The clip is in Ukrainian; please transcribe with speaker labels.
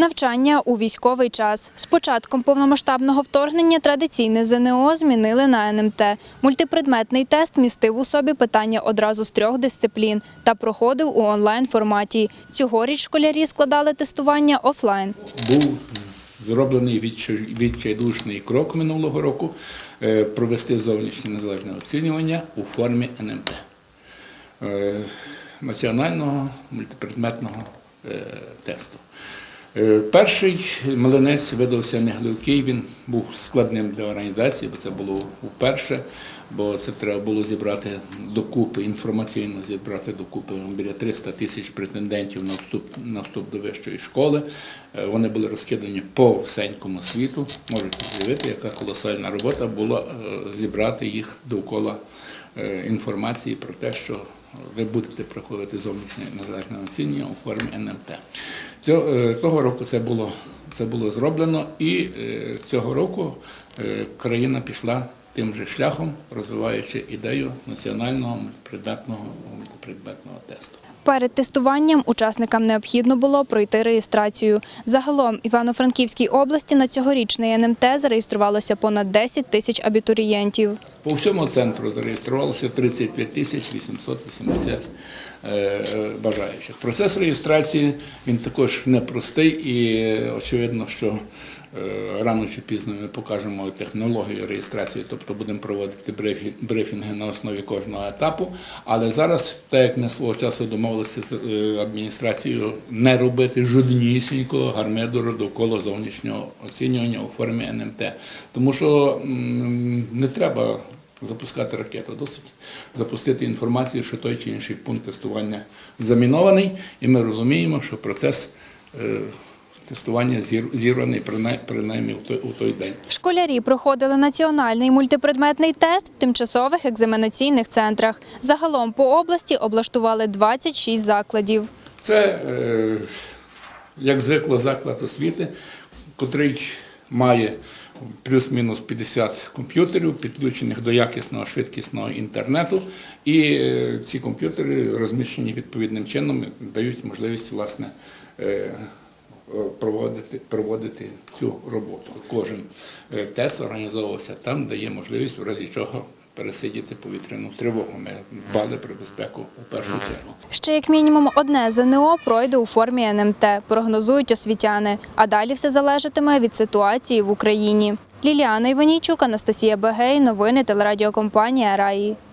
Speaker 1: Навчання у військовий час. З початком повномасштабного вторгнення традиційне ЗНО змінили на НМТ. Мультипредметний тест містив у собі питання одразу з трьох дисциплін та проходив у онлайн-форматі. Цьогоріч школярі складали тестування офлайн.
Speaker 2: був зроблений відчайдушний крок минулого року е, провести зовнішнє незалежне оцінювання у формі НМТ е, національного мультипредметного е, тесту. Е, Перший млинець видався негливкий, він був складним для організації, бо це було вперше, бо це треба було зібрати докупи, інформаційно зібрати докупи біля 300 тисяч претендентів на вступ, на вступ до вищої школи. Е, Вони були розкидані по всенькому світу. Можете уявити, яка колосальна робота була е, зібрати їх довкола інформації про те, що ви будете проходити зовнішнє незалежне оцінювання у формі НМТ. Цього, е, того року це було, це було зроблено, і е, цього року е, країна пішла тим же шляхом, розвиваючи ідею національного предметного, предметного тесту.
Speaker 1: Перед тестуванням учасникам необхідно було пройти реєстрацію. Загалом в Івано-Франківській області на цьогорічний НМТ зареєструвалося понад 10 тисяч абітурієнтів.
Speaker 2: По всьому центру зареєструвалося 35 тисяч 880 е, е, бажаючих. Процес реєстрації він також непростий і е, очевидно, що рано чи пізно ми покажемо технологію реєстрації, тобто будемо проводити брифінги на основі кожного етапу. Але зараз, так як ми свого часу домовилися з е, адміністрацією не робити жоднісінького гармидеру довкола зовнішнього оцінювання у формі НМТ. Тому що не треба запускати ракету, досить запустити інформацію, що той чи інший пункт тестування замінований, і ми розуміємо, що процес е, тестування зір- зірваний принай- принаймні у той, день.
Speaker 1: Школярі проходили національний мультипредметний тест в тимчасових екзаменаційних центрах. Загалом по області облаштували 26 закладів.
Speaker 2: Це, е, як звикло, заклад освіти, котрий має плюс-мінус 50 комп'ютерів, підключених до якісного швидкісного інтернету, і е, ці комп'ютери розміщені відповідним чином, дають можливість власне. Проводити, проводити цю роботу. Кожен е, тест організовувався там, де є можливість, в разі чого пересидіти повітряну тривогу. Ми дбали про безпеку у першу чергу.
Speaker 1: Ще як мінімум одне ЗНО пройде у формі НМТ, прогнозують освітяни. А далі все залежатиме від ситуації в Україні. Ліліана Іванійчук, Анастасія Бегей, новини телерадіокомпанія Раї.